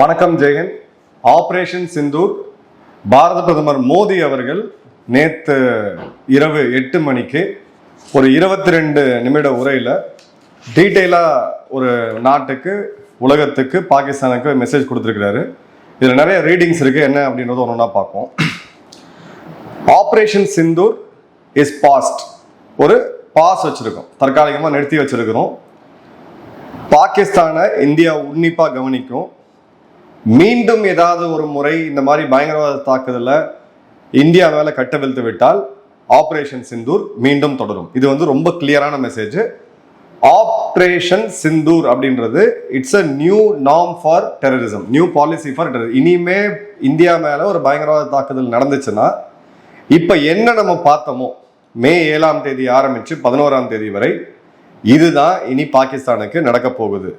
வணக்கம் ஜெயன். ஆபரேஷன் சிந்தூர் பாரத பிரதமர் மோடி அவர்கள் நேற்று இரவு எட்டு மணிக்கு ஒரு இருபத்தி ரெண்டு நிமிட உரையில் டீட்டெயிலாக ஒரு நாட்டுக்கு உலகத்துக்கு பாகிஸ்தானுக்கு மெசேஜ் கொடுத்துருக்கிறாரு. இதில் நிறைய ரீடிங்ஸ் இருக்குது என்ன அப்படின்றத ஒன்று ஒன்றா பார்ப்போம். ஆப்ரேஷன் சிந்தூர் இஸ் பாஸ்ட் ஒரு பாஸ் வச்சுருக்கோம். தற்காலிகமாக நிறுத்தி வச்சுருக்கிறோம். பாகிஸ்தானை இந்தியா உன்னிப்பாக கவனிக்கும். மீண்டும் ஏதாவது ஒரு முறை இந்த மாதிரி பயங்கரவாத தாக்குதலை இந்தியா மேலே கட்டவிழ்த்து விட்டால் ஆப்ரேஷன் சிந்தூர் மீண்டும் தொடரும். இது வந்து ரொம்ப கிளியரான மெசேஜ் ஆப்ரேஷன் சிந்தூர் அப்படின்றது it's a new norm for terrorism new policy for terror இனிமே இந்தியா மேலே ஒரு பயங்கரவாத தாக்குதல் நடந்துச்சுன்னா இப்போ என்ன நம்ம பார்த்தோமோ மே ஏழாம் தேதி ஆரம்பித்து பதினோராம் தேதி வரை இதுதான் இனி பாகிஸ்தானுக்கு நடக்க போகுது.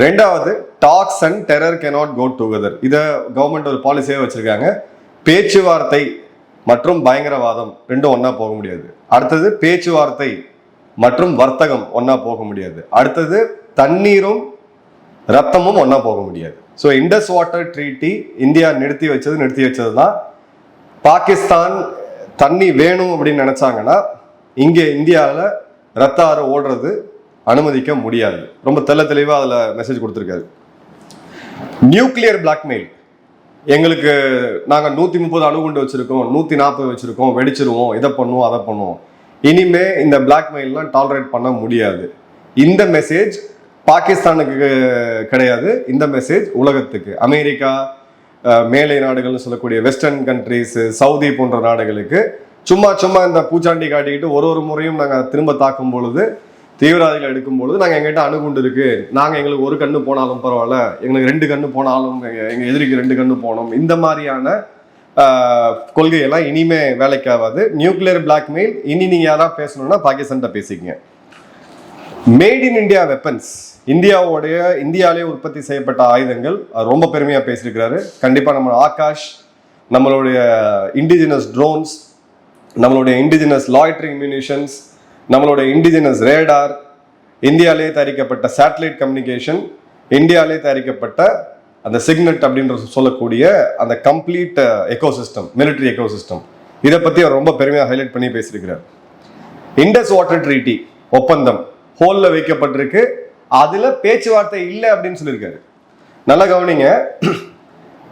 ரெண்டாவது talks and terror cannot go together இதை கவர்மெண்ட் ஒரு பாலிசியாக வச்சுருக்காங்க. பேச்சுவார்த்தை மற்றும் பயங்கரவாதம் ரெண்டும் ஒன்றா போக முடியாது. அடுத்தது பேச்சுவார்த்தை மற்றும் வர்த்தகம் ஒன்றா போக முடியாது. அடுத்தது தண்ணீரும் ரத்தமும் ஒன்றா போக முடியாது. So Indus water treaty India நிறுத்தி வச்சது நிறுத்தி வச்சது தான் பாகிஸ்தான் தண்ணி வேணும் அப்படின்னு நினச்சாங்கன்னா இங்கே இந்தியாவில் ரத்த ஆறு ஓடுறது அனுமதிக்க முடியாது. ரொம்ப தெள்ள தெளிவாக அதில் மெசேஜ் கொடுத்துருக்காரு. நியூக்ளியர் பிளாக்மெயில் எங்களுக்கு நாங்கள் நூற்றி முப்பது அணுகுண்டு வச்சுருக்கோம் நூற்றி நாற்பது வச்சுருக்கோம் வெடிச்சிருவோம் இதை பண்ணுவோம் அதை பண்ணுவோம். இனிமே இந்த பிளாக்மெயில்லாம் டாலரேட் பண்ண முடியாது. இந்த மெசேஜ் பாகிஸ்தானுக்கு கிடையாது. இந்த மெசேஜ் உலகத்துக்கு. அமெரிக்கா மேலை நாடுகள்னு சொல்லக்கூடிய வெஸ்டர்ன் கண்ட்ரீஸ் சவுதி போன்ற நாடுகளுக்கு சும்மா சும்மா இந்த பூச்சாண்டி காட்டிக்கிட்டு ஒரு ஒரு முறையும் நாங்கள் திரும்ப தாக்கும் பொழுது தீவிரவாதிகள் எடுக்கும்பொழுது நாங்கள் எங்கிட்ட அணுகுண்டு இருக்கு. நாங்கள் எங்களுக்கு ஒரு கண்ணு போனாலும் பரவாயில்ல. எங்களுக்கு ரெண்டு கண்ணு போனாலும் எங்கள் எதிரிக்கு ரெண்டு கண்ணு போனோம் இந்த மாதிரியான கொள்கையெல்லாம் இனிமே வேலைக்கு ஆகாது. நியூக்ளியர் பிளாக்மெயில் இனி நீங்கள் யாராவது பேசணும்னா பாகிஸ்தான்கிட்ட பேசிக்கங்க. Made in India weapons. இந்தியாவுடைய இந்தியாவிலே உற்பத்தி செய்யப்பட்ட ஆயுதங்கள். ரொம்ப பெருமையாக பேசியிருக்கிறாரு. கண்டிப்பாக நம்ம ஆகாஷ் நம்மளுடைய இண்டிஜினஸ் ட்ரோன்ஸ் நம்மளுடைய இண்டிஜினஸ் லாய்ட்ரிங் மியூனிஷன்ஸ் நம்மளோட இண்டிஜினஸ் ரேடார் இந்தியாவிலே தயாரிக்கப்பட்ட சேட்டலைட் கம்யூனிகேஷன் இந்தியாவிலே தயாரிக்கப்பட்ட அந்த சிக்னட் அப்படின்ற சொல்லக்கூடிய அந்த கம்ப்ளீட் எக்கோசிஸ்டம் மிலிட்டரி எக்கோசிஸ்டம் இதை பற்றி அவர் ரொம்ப பெருமையாக ஹைலைட் பண்ணி பேசியிருக்கிறார். இண்டஸ் வாட்டர் ட்ரீட்டி ஒப்பந்தம். ஹோலில் வைக்கப்பட்டிருக்கு. அதில் பேச்சுவார்த்தை இல்லை அப்படின்னு சொல்லியிருக்காரு. நல்லா கவனிங்க.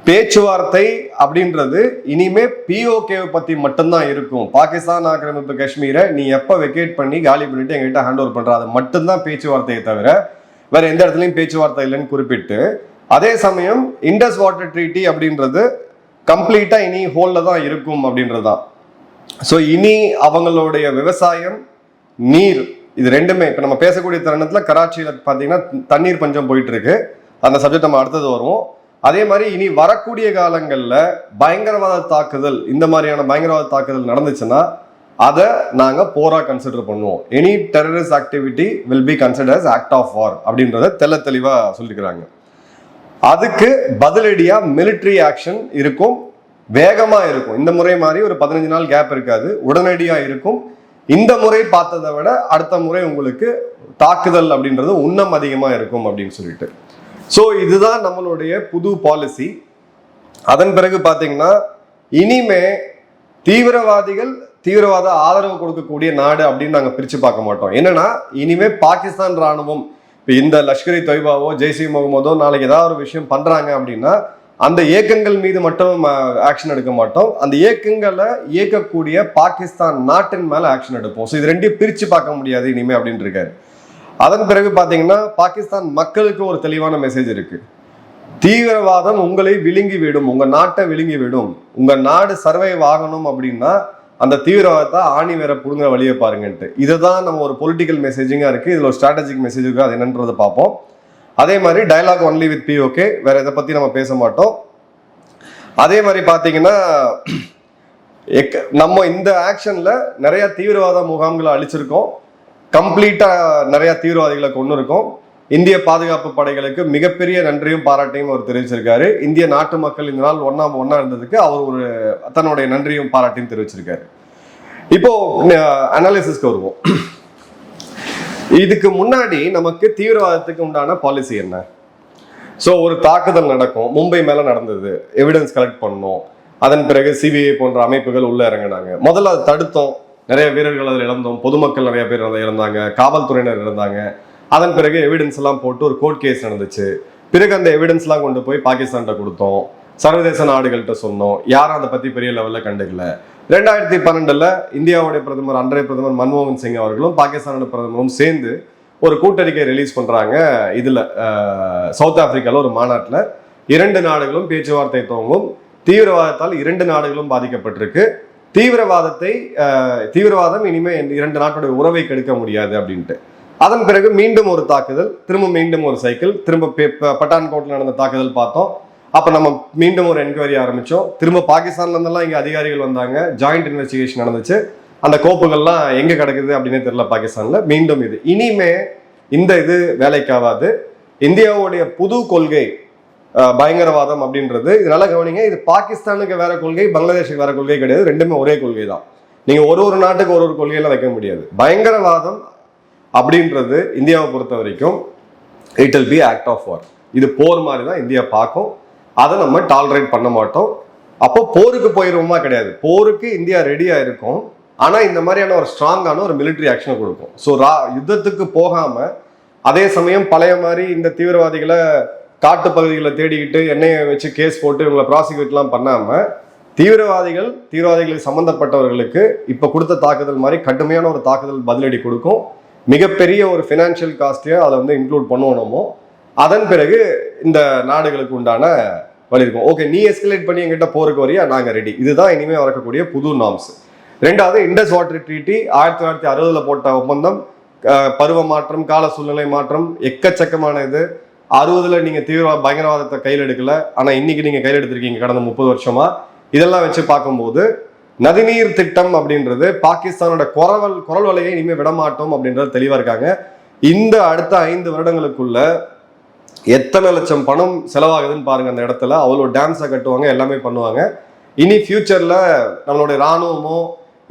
பேச்சுவார்த்தை அப்படின்றது இனிமே பிஓகே பத்தி மட்டும்தான் இருக்கும். பாகிஸ்தான் ஆக்கிரமிப்பு காஷ்மீரை நீ எப்ப வெக்கேட் பண்ணி காலி பண்ணிட்டு எங்ககிட்ட ஹேண்ட் ஓவர் பண்ற? அது மட்டும்தான் பேச்சுவார்த்தையை தவிர வேற எந்த இடத்துலயும் பேச்சுவார்த்தை இல்லைன்னு குறிப்பிட்டு அதே சமயம் இண்டஸ் வாட்டர் ட்ரீட்டி அப்படின்றது கம்ப்ளீட்டா இனி ஹோல்ல தான் இருக்கும் அப்படின்றது தான் ஸோ இனி அவங்களுடைய விவசாயம் நீர் இது ரெண்டுமே. இப்போ நம்ம பேசக்கூடிய தருணத்தில் கராச்சியில் பார்த்தீங்கன்னா தண்ணீர் பஞ்சம் போயிட்டு இருக்கு. அந்த சப்ஜெக்ட் நம்ம அடுத்தது வருவோம். அதே மாதிரி இனி வரக்கூடிய காலங்களில் பயங்கரவாத தாக்குதல் இந்த மாதிரியான பயங்கரவாத தாக்குதல் நடந்துச்சுன்னா அதை நாங்கள் போராக கன்சிடர் பண்ணுவோம். Any terrorist activity will be considers act of war அப்படின்றத தெள்ள தெளிவாக சொல்லிக்கிறாங்க. அதுக்கு பதிலடியாக மிலிட்ரி ஆக்ஷன் இருக்கும் வேகமாக இருக்கும். இந்த முறை மாதிரி ஒரு பதினஞ்சு நாள் கேப் இருக்காது உடனடியாக இருக்கும். இந்த முறை பார்த்ததை விட அடுத்த முறை உங்களுக்கு தாக்குதல் அப்படின்றது உன்னம் அதிகமாக இருக்கும் அப்படின்னு சொல்லிட்டு. ஸோ இதுதான் நம்மளுடைய புது பாலிசி அதன் பிறகு பார்த்தீங்கன்னா இனிமே தீவிரவாதிகள் தீவிரவாத ஆதரவு கொடுக்கக்கூடிய நாடு அப்படின்னு நாங்கள் பிரித்து பார்க்க மாட்டோம். என்னன்னா இனிமே பாகிஸ்தான் ராணுவம் இப்போ இந்த லஷ்கர் இ தொய்பாவோ ஜெய்சி முகமதோ நாளைக்கு ஏதாவது ஒரு விஷயம் பண்ணுறாங்க அப்படின்னா அந்த இயக்கங்கள் மீது மட்டும் ஆக்ஷன் எடுக்க மாட்டோம். அந்த இயக்கங்களை இயக்கக்கூடிய பாகிஸ்தான் நாட்டின் மேலே ஆக்ஷன் எடுப்போம். ஸோ இது ரெண்டையும் பிரித்து பார்க்க முடியாது இனிமே அப்படின்னு இருக்காரு. அதன் பிறகு பார்த்தீங்கன்னா பாகிஸ்தான் மக்களுக்கு ஒரு தெளிவான மெசேஜ் இருக்கு. தீவிரவாதம் உங்களை விழுங்கி விடும் உங்க நாட்டை விழுங்கி விடும் உங்க நாடு சர்வைவ் ஆகணும் அப்படின்னா அந்த தீவிரவாதத்தை ஆணி வேற புடுங்குற வழியை பாருங்கன்ட்டு. இதுதான் நம்ம ஒரு பொலிட்டிக்கல் மெசேஜிங்கா இருக்கு. இதுல ஒரு ஸ்ட்ராட்டஜிக் மெசேஜ் இருக்கு அது என்னன்றதை பார்ப்போம். அதே மாதிரி dialogue only with P O K வேற இதை பத்தி நம்ம பேச மாட்டோம். அதே மாதிரி பார்த்தீங்கன்னா எக்க- நம்ம இந்த ஆக்ஷன்ல நிறைய தீவிரவாத முகாம்களை அழிச்சிருக்கோம். கம்ப்ளீட்டா நிறைய தீவிரவாதிகளை கொண்டு இருக்கும். இந்திய பாதுகாப்பு படைகளுக்கு மிகப்பெரிய நன்றியும் பாராட்டையும் அவர் தெரிவிச்சிருக்காரு. இந்திய நாட்டு மக்கள் இந்த நாள் ஒன்னா ஒன்னா இருந்ததுக்கு அவர் ஒரு தன்னுடைய நன்றியும் பாராட்டையும் தெரிவிச்சிருக்காரு. இப்போ அனாலிசிஸ்க்கு வருவோம். இதுக்கு முன்னாடி நமக்கு தீவிரவாதத்துக்கு உண்டான பாலிசி என்ன? ஸோ ஒரு தாக்குதல் நடக்கும். மும்பை மேல நடந்தது. எவிடன்ஸ் கலெக்ட் பண்ணோம். அதன் பிறகு சிபிஐ போன்ற அமைப்புகள் உள்ள இறங்கினாங்க. முதல்ல அதை தடுத்தோம். நிறைய வீரர்கள் அதில் இழந்தோம். பொதுமக்கள் நிறைய பேர் அதில் இறந்தாங்க. காவல்துறையினர் இறந்தாங்க. அதன் பிறகு எவிடன்ஸ் எல்லாம் போட்டு ஒரு கோர்ட் கேஸ் நடந்துச்சு. பிறகு அந்த எவிடன்ஸ்லாம் கொண்டு போய் பாகிஸ்தான்கிட்ட கொடுத்தோம். சர்வதேச நாடுகள்கிட்ட சொன்னோம். யாரும் அதை பத்தி பெரிய லெவல்ல கண்டுக்கல. ரெண்டாயிரத்தி பன்னெண்டுல இந்தியாவுடைய பிரதமர் அன்றைய பிரதமர் மன்மோகன் சிங் அவர்களும் பாகிஸ்தானோட பிரதமரும் சேர்ந்து ஒரு கூட்டறிக்கை ரிலீஸ் பண்றாங்க. இதுல சவுத் ஆப்பிரிக்கால ஒரு மாநாட்டில். இரண்டு நாடுகளும் பேச்சுவார்த்தை துவங்கும். தீவிரவாதத்தால் இரண்டு நாடுகளும் பாதிக்கப்பட்டிருக்கு. தீவிரவாதத்தை தீவிரவாதம் இனிமே இரண்டு நாட்டுடைய உறவை கெடுக்க முடியாது அப்படின்ட்டு. அதன் பிறகு மீண்டும் ஒரு தாக்குதல் திரும்ப மீண்டும் ஒரு சைக்கிள் திரும்ப பே- ப- நடந்த தாக்குதல் பார்த்தோம். அப்போ நம்ம மீண்டும் ஒரு என்கொயரி ஆரம்பித்தோம் திரும்ப பாகிஸ்தான்ல இங்கே அதிகாரிகள் வந்தாங்க. ஜாயிண்ட் இன்வெஸ்டிகேஷன் நடந்துச்சு. அந்த கோப்புகள்லாம் எங்கே கிடக்குது அப்படின்னே தெரில பாகிஸ்தானில். மீண்டும் இது. இனிமே இந்த இது வேலைக்காவாது இந்தியாவுடைய புது கொள்கை பயங்கரவாதம் அப்படின்றது. இதனால கவனிங்க இது பாகிஸ்தானுக்கு வேற கொள்கை பங்களாதேஷுக்கு வேற கொள்கை கிடையாது. ரெண்டுமே ஒரே கொள்கை தான். நீங்க ஒரு ஒரு நாட்டுக்கு ஒரு ஒரு கொள்கையெல்லாம் வைக்க முடியாது. பயங்கரவாதம் அப்படின்றது இந்தியாவை பொறுத்த வரைக்கும் it will be act of war இது போர் மாதிரி தான் இந்தியா பார்க்கும். அதை நம்ம டாலரேட் பண்ண மாட்டோம். அப்போ போருக்கு போயிருவோமா கிடையாது. போருக்கு இந்தியா ரெடியா இருக்கும். ஆனா இந்த மாதிரியான ஒரு ஸ்ட்ராங்கான ஒரு மிலிட்ரி ஆக்ஷனை கொடுக்கும். ஸோ ரா யுத்தத்துக்கு போகாம அதே சமயம் பழைய மாதிரி இந்த தீவிரவாதிகளை காட்டு பகுதிகளை தேடிக்கிட்டு எண்ணெயை வச்சு கேஸ் போட்டு இவங்களை ப்ராசிக்யூட்லாம் பண்ணாமல் தீவிரவாதிகள் தீவிரவாதிகளுக்கு சம்மந்தப்பட்டவர்களுக்கு இப்போ கொடுத்த தாக்குதல் மாதிரி கடுமையான ஒரு தாக்குதல் பதிலடி கொடுக்கும். மிகப்பெரிய ஒரு ஃபினான்ஷியல் காஸ்ட்டையும் அதை வந்து இன்க்ளூட் பண்ணணுமோ அதன் பிறகு இந்த நாடுகளுக்கு உண்டான வழி இருக்கும். ஓகே நீ எஸ்கலேட் பண்ணி எங்கிட்ட போருக்கு வரையா? நாங்கள் ரெடி இதுதான் இனிமேல் வரக்கூடிய புது நாம்ஸ் ரெண்டாவது இண்டஸ் வாட்டர் ட்ரீட்டி ஆயிரத்தி தொள்ளாயிரத்தி அறுபதில் போட்ட ஒப்பந்தம் பருவ மாற்றம் கால சூழ்நிலை மாற்றம் எக்கச்சக்கமான இது. அறுபதுல நீங்க தீவிர பயங்கரவாதத்தை கையில் எடுக்கல. ஆனா இன்னைக்கு நீங்க கையில் எடுத்திருக்கீங்க கடந்த முப்பது வருஷமா. இதெல்லாம் வச்சு பார்க்கும்போது நதிநீர் திட்டம் அப்படின்றது பாகிஸ்தானோட குரவல் குரல் வலையை இனிமேல் விடமாட்டோம் அப்படின்றது தெளிவாக இருக்காங்க. இந்த அடுத்த ஐந்து வருடங்களுக்குள்ள எத்தனை லட்சம் பணம் செலவாகுதுன்னு பாருங்க அந்த இடத்துல. அவ்வளோ டேம்ஸை கட்டுவாங்க எல்லாமே பண்ணுவாங்க. இனி ஃபியூச்சரில் நம்மளுடைய ராணுவமோ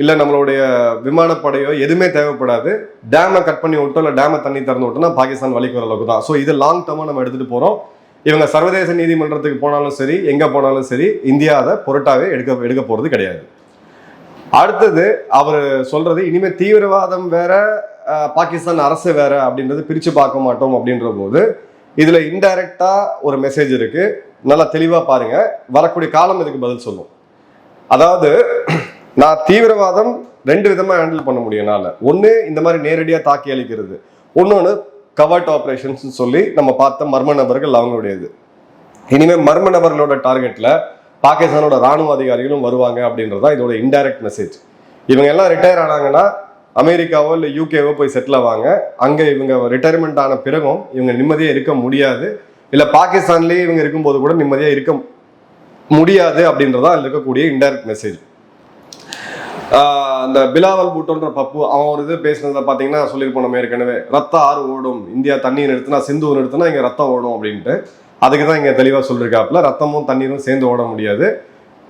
இல்லை நம்மளுடைய விமானப்படையோ எதுவுமே தேவைப்படாது. டேமை கட் பண்ணி விட்டோம் இல்லை டேமை தண்ணி திறந்து விட்டோம்னா பாகிஸ்தான் வலிக்கு வர அளவுக்கு தான். ஸோ இது லாங் டர்மாக நம்ம எடுத்துட்டு போறோம். இவங்க சர்வதேச நீதிமன்றத்துக்கு போனாலும் சரி எங்க போனாலும் சரி இந்தியா அதை பொருட்டாவே எடுக்க எடுக்க போறது கிடையாது. அடுத்தது அவர் சொல்றது இனிமேல் தீவிரவாதம் வேற பாகிஸ்தான் அரசு வேற அப்படின்றது பிரிச்சு பார்க்க மாட்டோம் அப்படின்ற போது இதுல இன்டைரக்டா ஒரு மெசேஜ் இருக்கு. நல்லா தெளிவா பாருங்க. வரக்கூடிய காலம் இதுக்கு பதில் சொல்லும். அதாவது நான் தீவிரவாதம் ரெண்டு விதமாக ஹேண்டில் பண்ண முடியும் என்னால். ஒன்று இந்த மாதிரி நேரடியாக தாக்கி அளிக்கிறது ஒன்று கவர்ட் ஆப்ரேஷன்ஸ்னு சொல்லி நம்ம பார்த்த மர்ம நபர்கள் அவங்களுடையது. இனிமேல் மர்ம நபர்களோட டார்கெட்டில் பாகிஸ்தானோட ராணுவ அதிகாரிகளும் வருவாங்க அப்படின்றது தான் இதோட இன்டைரக்ட் மெசேஜ் இவங்க எல்லாம் ரிட்டையர் ஆனாங்கன்னா அமெரிக்காவோ இல்லை யூகேவோ போய் செட்டில் ஆவாங்க. அங்கே இவங்க ரிட்டையர்மெண்ட் ஆன பிறகும் இவங்க நிம்மதியாக இருக்க முடியாது. இல்லை பாகிஸ்தான்லேயே இவங்க இருக்கும்போது கூட நிம்மதியாக இருக்க முடியாது அப்படின்றதான் அதில் இருக்கக்கூடிய இன்டைரக்ட் மெசேஜ் அந்த பிலாவல் பூட்டோன்ற பப்பு அவன் ஒரு இது பேசினதை பார்த்தீங்கன்னா சொல்லியிருப்போம் நம்ம ஏற்கனவே ரத்த ஆறு ஓடும் இந்தியா தண்ணி நிறுத்தினா சிந்து நிறுத்தினா இங்கே ரத்தம் ஓடும் அப்படின்ட்டு. அதுக்கு தான் இங்கே தெளிவாக சொல்லியிருக்காப்புல ரத்தமும் தண்ணீரும் சேர்ந்து ஓட முடியாது.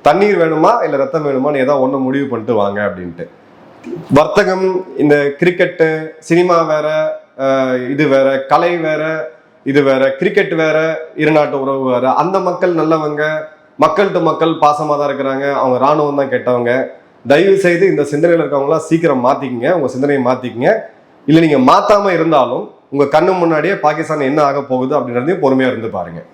தண்ணீர் வேணுமா இல்லை ரத்தம் வேணுமான்னு ஏதாவது ஒன்று முடிவு பண்ணிட்டு வாங்க அப்படின்ட்டு. வர்த்தகம் இந்த கிரிக்கெட்டு சினிமா வேற இது வேற கலை வேற இது வேற கிரிக்கெட் வேற இரு நாட்டு உறவு வேற. அந்த மக்கள் நல்லவங்க மக்கள் டு மக்கள் பாசமாக தான் இருக்கிறாங்க. அவங்க ராணுவம் தான் கெட்டவங்க. தயவு செய்து இந்த சிந்தனையில் இருக்கவங்களாம் சீக்கிரம் மாத்திக்கங்க. உங்கள் சிந்தனையை மாற்றிக்கங்க இல்லை நீங்கள் மாற்றாமல் இருந்தாலும் உங்கள் கண்ணு முன்னாடியே பாகிஸ்தான் என்ன ஆக போகுது அப்படின்றதையும் பொறுமையாக இருந்து பாருங்கள்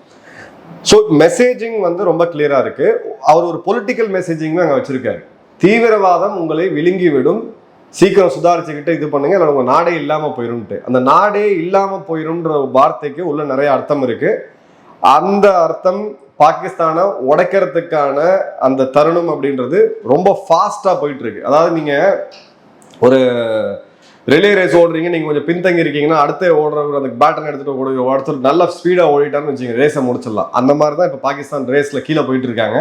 ஸோ மெசேஜிங் வந்து ரொம்ப கிளியராக இருக்குது அவர் ஒரு பொலிட்டிக்கல் மெசேஜிங்கும் அங்கே வச்சுருக்காரு. தீவிரவாதம் உங்களை விழுங்கி விடும் சீக்கிரம் சுதாரிச்சுக்கிட்டு இது பண்ணுங்க இல்லை உங்கள் நாடே இல்லாமல் போயிரும்ட்டு. அந்த நாடே இல்லாமல் போயிரும்ன்ற வார்த்தைக்கு உள்ள நிறைய அர்த்தம் இருக்குது அந்த அர்த்தம் பாகிஸ்தானை உடைக்கிறதுக்கான அந்த தருணம் அப்படின்றது ரொம்ப ஃபாஸ்ட்டாக போயிட்டு இருக்கு அதாவது நீங்கள் ஒரு ரிலே ரேஸ் ஓடுறீங்க நீங்கள் கொஞ்சம் பின்தங்கி இருக்கீங்கன்னா அடுத்த ஓடுறவர் அந்த பேட்டன் எடுத்துகிட்டு ஓடுற ஒருத்தர் நல்ல ஸ்பீடாக ஓடிட்டான்னு வச்சுங்க ரேஸை முடிச்சிடலாம். அந்த மாதிரி தான் இப்போ பாகிஸ்தான் ரேஸில் கீழே போயிட்டு இருக்காங்க.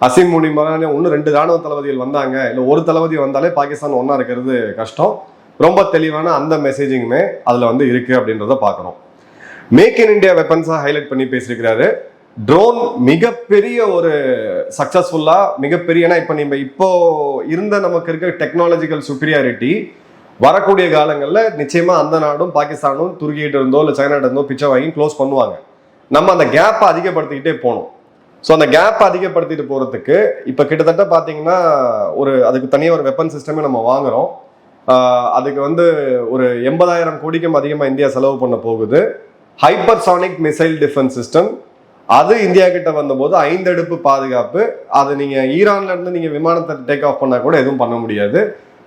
அசிம் முனி மகானே ஒன்று ரெண்டு ராணுவ தளபதிகள் வந்தாங்க. இல்லை ஒரு தளபதி வந்தாலே பாகிஸ்தான் ஒன்றா இருக்கிறது கஷ்டம். ரொம்ப தெளிவான அந்த மெசேஜிங்குமே அதில் வந்து இருக்குது அப்படின்றத பார்க்குறோம் மேக் இன் இந்தியா வெப்பன்ஸாக ஹைலைட் பண்ணி பேசியிருக்கிறாரு. ட்ரோன் மிகப்பெரிய ஒரு சக்ஸஸ்ஃபுல்லாக மிகப்பெரியனா இப்போ நம்ம இப்போ இருந்த நமக்கு இருக்க டெக்னாலஜிக்கல் சுப்பீரியாரிட்டி வரக்கூடிய காலங்களில் நிச்சயமாக அந்த நாடும் பாகிஸ்தானும் துருக்கிட்டு இருந்தோ இல்லை சைனாட்ட இருந்தோ பிச்சை வாங்கி க்ளோஸ் பண்ணுவாங்க. நம்ம அந்த கேப்பை அதிகப்படுத்திக்கிட்டே போகணும். ஸோ அந்த கேப்பை அதிகப்படுத்திட்டு போகிறதுக்கு இப்போ கிட்டத்தட்ட பார்த்தீங்கன்னா ஒரு அதுக்கு தனியாக ஒரு வெப்பன் சிஸ்டமே நம்ம வாங்குறோம். அதுக்கு வந்து ஒரு எண்பதாயிரம் கோடிக்கும் அதிகமாக இந்தியா செலவு பண்ண போகுது. ஹைப்பர்சானிக் மிசைல் டிஃபென்ஸ் சிஸ்டம் அது இந்தியா கிட்ட வந்தபோது ஐந்து அடுப்பு பாதுகாப்பு. அது நீங்கள் ஈரான்ல இருந்து விமானத்தை டேக் ஆஃப் பண்ணால் கூட எதுவும் பண்ண முடியாது.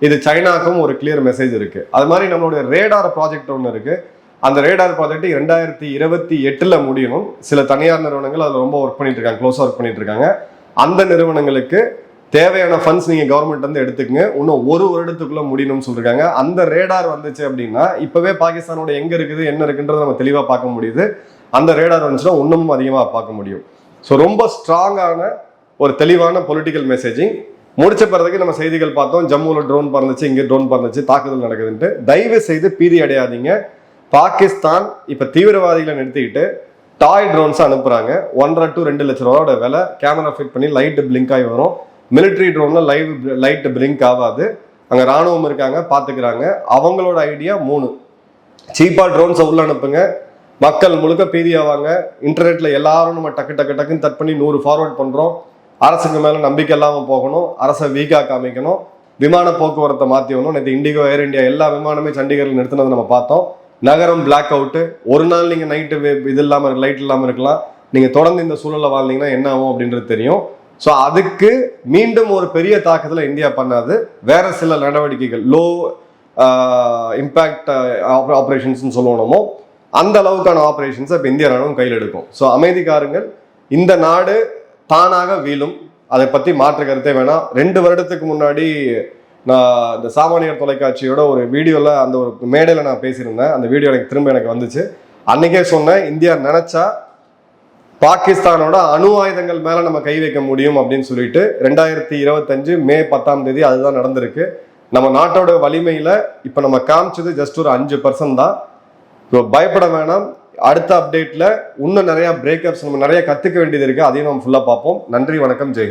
இது சைனாக்கும் ஒரு கிளியர் மெசேஜ் இருக்கு. அது மாதிரி நம்மளுடைய ரேடார் ப்ராஜெக்ட் ஒன்று இருக்கு. அந்த ரேடார் ப்ராஜெக்ட் ரெண்டாயிரத்தி இருபத்தி எட்டில் முடியணும். சில தனியார் நிறுவனங்கள் அதில் ரொம்ப ஒர்க் பண்ணிட்டு இருக்காங்க க்ளோஸாக ஒர்க் பண்ணிட்டு இருக்காங்க. அந்த நிறுவனங்களுக்கு தேவையான ஃபண்ட்ஸ் நீங்க கவர்மெண்ட் வந்து எடுத்துக்கங்க. இன்னும் ஒரு வருடத்துக்குள்ள முடியணும்னு சொல்லிருக்காங்க. அந்த ரேடார் வந்துச்சு அப்படின்னா இப்பவே பாகிஸ்தானோட எங்க இருக்குது என்ன இருக்குன்றத நம்ம தெளிவா பார்க்க முடியுது. அந்த ரேடார் வந்துச்சுன்னா இன்னமும் அதிகமாக பார்க்க முடியும். ஸோ ரொம்ப ஸ்ட்ராங்கான ஒரு தெளிவான பொலிட்டிக்கல் மெசேஜிங் முடிச்ச பிறகு நம்ம செய்திகள் பார்த்தோம். ஜம்முவில் ட்ரோன் பறந்துச்சு இங்கே ட்ரோன் பறந்துச்சு தாக்குதல் நடக்குதுன்ட்டு. தயவு செய்து பீதி அடையாதீங்க. பாகிஸ்தான் இப்போ தீவிரவாதிகளை நிறுத்திக்கிட்டு டாய் ட்ரோன்ஸ் அனுப்புறாங்க. ஒன்றரை டு ரெண்டு லட்ச ரூபாயோட விலை கேமரா ஃபிட் பண்ணி லைட் பிளிங்க் ஆகி வரும். மிலிட்ரி ட்ரோனில் லைவ் லைட் பிளிங்க் ஆகாது. அங்கே ராணுவம் இருக்காங்க பார்த்துக்கிறாங்க அவங்களோட ஐடியா மூணு. சீப்பாக ட்ரோன்ஸை உள்ள அனுப்புங்க. மக்கள் முழுக்க பீதியாவாங்க இன்டர்நெட்டில் எல்லாரும் நம்ம டக்கு டக்கு டக்குன்னு தட் பண்ணி நூறு ஃபார்வர்ட் பண்ணுறோம் அரசுக்கு மேலே நம்பிக்கை இல்லாமல் போகணும். அரசை வீக்காக காமிக்கணும் விமான போக்குவரத்தை மாத்தி வரணும் நேற்று இண்டிகோ ஏர் இந்தியா எல்லா விமானமே சண்டிகரில் நிறுத்தினதை நம்ம பார்த்தோம். நகரம் பிளாக் அவுட்டு ஒரு நாள் நீங்கள் நைட்டு இது இல்லாமல் லைட் இல்லாமல் இருக்கலாம். நீங்கள் தொடர்ந்து இந்த சூழலில் வாழ்ந்தீங்கன்னா என்ன ஆகும் அப்படின்றது தெரியும். ஸோ அதுக்கு மீண்டும் ஒரு பெரிய தாக்கத்தில் இந்தியா பண்ணாது. வேற சில நடவடிக்கைகள் லோ இம்பேக்ட் ஆப்ரேஷன்ஸ்னு சொல்லணுமோ அந்த அளவுக்கான ஆப்ரேஷன்ஸை இப்போ இந்திய ராணுவம் கையில் எடுக்கும். ஸோ அமைதிக்காரங்கள் இந்த நாடு தானாக வீழும். அதை பற்றி மாற்று கருத்தே வேணாம். ரெண்டு வருடத்துக்கு முன்னாடி நான் இந்த சாமானியர் தொலைக்காட்சியோட ஒரு வீடியோவில் அந்த ஒரு மேடையில் நான் பேசியிருந்தேன். அந்த வீடியோ எனக்கு திரும்ப எனக்கு வந்துச்சு. அன்றைக்கே சொன்னேன் இந்தியா நினச்சா பாகிஸ்தானோட அணு ஆயுதங்கள் மேல நம்ம கை வைக்க முடியும் அப்படின்னு சொல்லிட்டு ரெண்டாயிரத்தி இருபத்தஞ்சு மே பத்தாம் தேதி அதுதான் நடந்திருக்கு. நம்ம நாட்டோட வலிமையில இப்ப நம்ம காமிச்சது ஜஸ்ட் ஒரு அஞ்சு பர்சன்ட் தான். இப்போ பயப்பட வேணாம். அடுத்த அப்டேட்ல இன்னும் நிறைய பிரேக்கப்ஸ் நம்ம நிறைய கத்துக்க வேண்டியது இருக்கு. அதையும் நம்ம ஃபுல்லா பார்ப்போம். நன்றி வணக்கம் ஜெயகன்